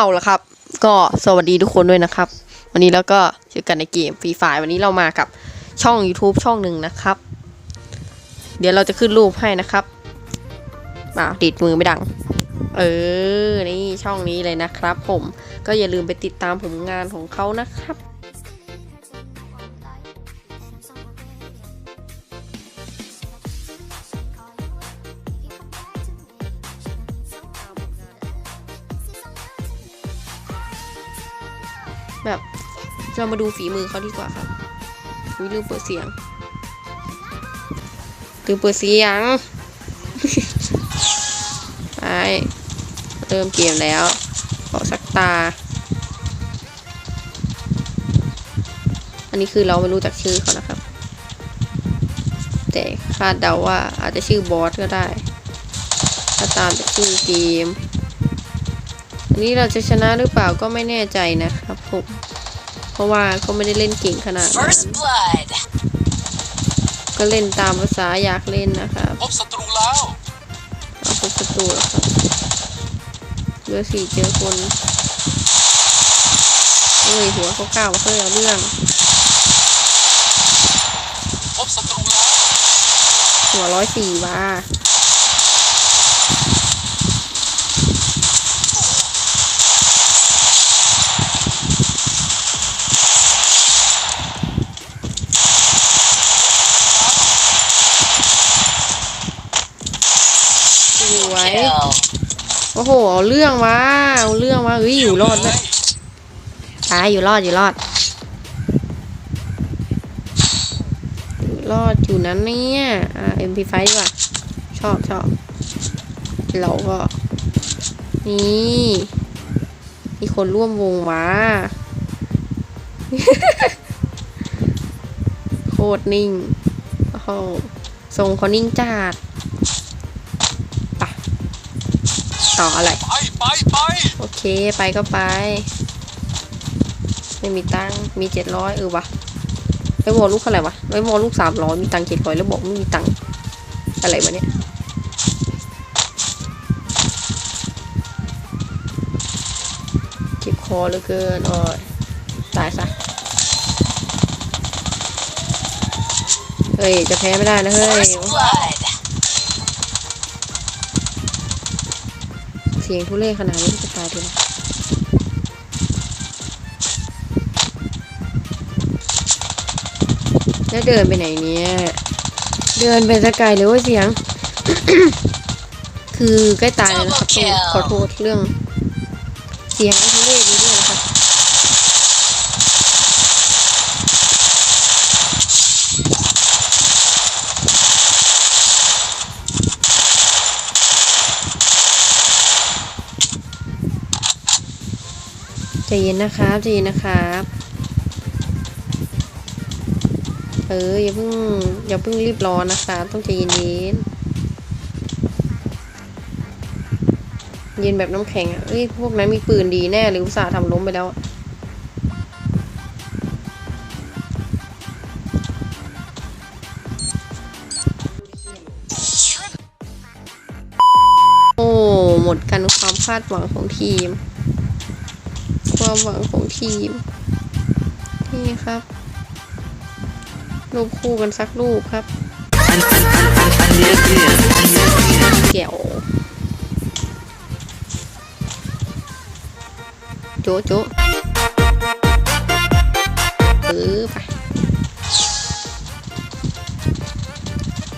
เอาละครับ ก็สวัสดีทุกคนด้วยนะครับ วันนี้แล้วก็เจอกันในเกมฟรีไฟวันนี้เรามากับช่อง YouTube ช่องหนึ่งนะครับ เดี๋ยวเราจะขึ้นรูปให้นะครับอ่าดิดมือไม่ดัง เออ นี่ช่องนี้เลยนะครับ ผมก็อย่าลืมไปติดตามผลงานของเขานะครับ แบบเรามาดูฝีมือเขาดีกว่าครับวิลืมเปิดเสียงลืมเปิดเสียงไปเริ่มเกมแล้วขอสักตา อันนี้คือเราไม่รู้จักชื่อเขานะครับ แต่คาดเดาว่าอาจจะชื่อบอสก็ได้ ถ้าตามจากชื่อเกม อันนี้เราจะชนะหรือเปล่าก็ไม่แน่ใจนะครับผม ราะว่าก็ไม่ได้เล่นเก่งขนาดนั้น First blood. ก็เล่นตามภาษาอยากเล่นนะครับพบศัตรูแล้วเอาพบศัตรูแล้วครับเบอร์สี่เจอคนเฮ้ยหัวเขาก้าวมาเคยเอาเรื่องพบศัตรูแล้วหัวร้อยสี่ว่า สวย Kill. โอ้โห เอาเรื่องมา เอาเรื่องมาเฮ้ยอยู่รอดด้วยตายอยู่รอดอยู่รอดอยู่รอดอยู่นั้นเนี่ยอ่า MP5 ดีกว่า ชอบชอบเราก็ นี่มีคนร่วมวงมาโคตรนิ่ง โอ้โหทรงเขานิ่งจัดไปะต่ออะไร ไปไปไปโอเคไปก็ไป ไม่มีตังค์มีเจ็ดร้อยเออวะไว้วอลลูกเท่าไหร่วะไว้วอลลูกสามร้อยมีตังค์เจ็ดร้อยแล้วบอกไม่มีตังค์อะไรวะเนี่ยเจ็บคอเหลือเกินโอ้ยตายซะเฮ้ยจะแพ้ไม่ได้นะเฮ้ย First blood. เสียงทุเรศขนาดนี้จะตายดีนะแล้วเดินไปไหนเนี่ย เดินไปสกไกลเลยว่าเสียง คือใกล้ตายแล้วนะครับขอโทษเรื่อง เสียงทุเรศนี้ด้วยนะครับ ใจเย็นนะครับใจเย็นนะครับเอออย่าเพิ่งอย่าเพิ่งรีบร้อนนะครับต้องใจเย็นเย็นเย็นแบบน้ำแข็งอะเอ้ยพวกนั้นมีปืนดีแน่เลยอุตส่าห์ทำล้มไปแล้วโอ้หมดกันความคาดหวังของทีม ความหวังของทีม นี่ครับรูปคู่กันสักรูปครับเกี่ยวโจะโจะเออไป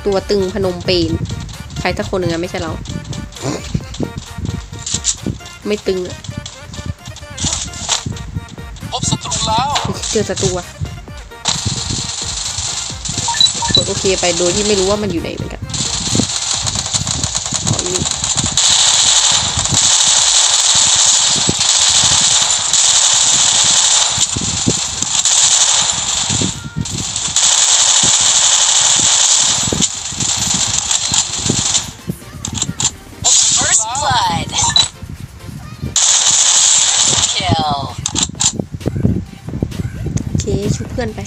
ตัวตึงพนมเปญใครสักคนหนึ่งอะไม่ใช่เรา ไม่ตึงอะ แล้วเจอศัตรูอะกดโอเคไปโดยที่ไม่รู้ว่ามันอยู่ไหนเหมือนกันอ๋อนี่ พบศัตรู First แล้ว blood. Kill. โอเคชุบเพื่อนไป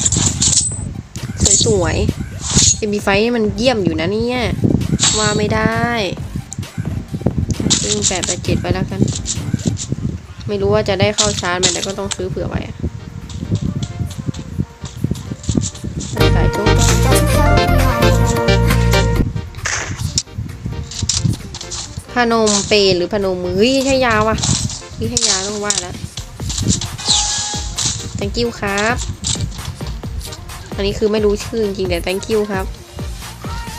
สวยๆเอ็มบีไฟมันเยี่ยมอยู่นะเนี่ย ว่าไม่ได้ซึ่งแปดแปเจ็ดไปแล้วกัน ไม่รู้ว่าจะได้เข้าชาร์จไหมแต่ก็ต้องซื้อเผื่อไว้สายโจ๊กพนมเปญหรือพนมมือเฮ้ยใช่ยาวอะเฮ้ยใช่ยาต้องว่าแล้ว thank you ครับ อันนี้คือไม่รู้ชื่อจริงแต่ thank you ครับ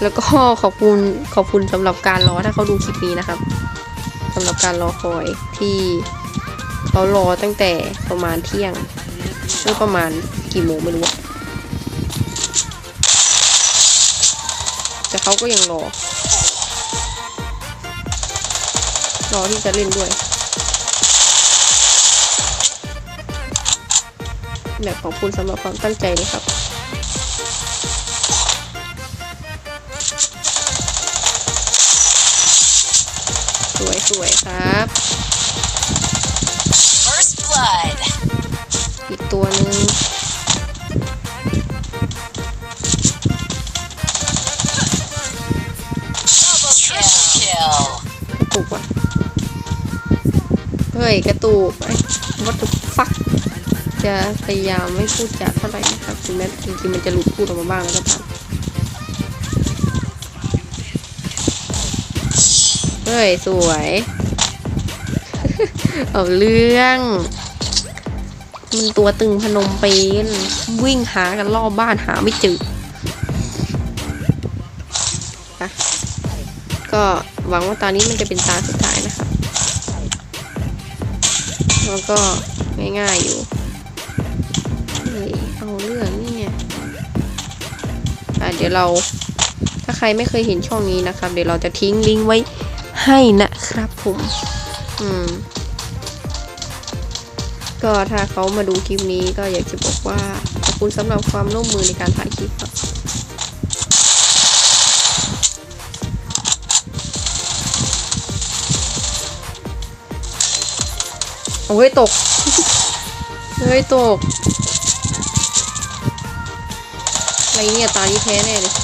แล้วก็ขอบคุณขอบคุณสำหรับการรอถ้าเขาดูคลิปนี้นะครับสำหรับการรอคอยที่เขารอตั้งแต่ประมาณเที่ยงหรือประมาณกี่โมงไม่รู้แต่เขาก็ยังรอ รอที่จะเล่นด้วยแบบขอบคุณสำหรับความตั้งใจเลยครับ สวยสวยๆครับ First blood. อีกตัวหนึ่ง Double kill. กระตุกว่ะเฮ้ย กระตุกไอ้วัตถุฟัก จะพยายามไม่พูดจาเท่าไหร่นะครับถึงแม้จริงๆมันจะหลุดพูดออกมาบ้างแล้วก็ตาม เฮ้ย สวย เอาเรื่อง มันตัวตึงพนมเปญวิ่งหากันรอบบ้านหาไม่เจอก็หวังว่าตอนนี้มันจะเป็นตาสุดท้ายนะครับแล้วก็ง่ายๆอยู่เฮ้ยเอาเรื่องเนี่ยอะเดี๋ยวเราถ้าใครไม่เคยเห็นช่องนี้นะครับ เดี๋ยวเราจะทิ้งลิงก์ไว้ ให้นะครับผม อืม ก็ถ้าเขามาดูคลิปนี้ก็อยากจะบอกว่า ขอบคุณสำหรับความร่วมมือในการถ่ายคลิปครับโอ้ยตก เฮ้ยตก อะไรเนี่ยตาที่แพ้แน่เลย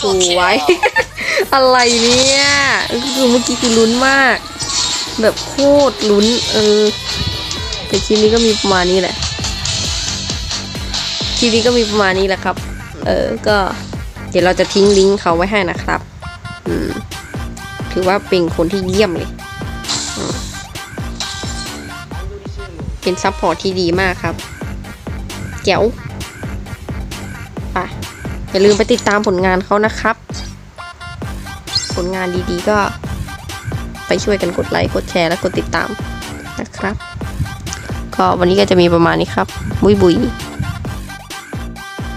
สวย อะไรเนี่ยคือเมื่อกี้คือลุ้นมาก แบบโคตรลุ้น เออ แต่คลิปนี้ก็มีประมาณนี้แหละ คลิปนี้ก็มีประมาณนี้แหละครับ เออ ก็เดี๋ยวเราจะทิ้งลิงก์เขาไว้ให้นะครับ อืม ถือว่าเป็นคนที่เยี่ยมเลย เป็นซัพพอร์ตที่ดีมากครับแก้ว อย่าลืมไปติดตามผลงานเขานะครับ ผลงานดีๆก็ไปช่วยกันกดไลค์ กดแชร์ และกดติดตามนะครับ ก็วันนี้ก็จะมีประมาณนี้ครับ บุยบุย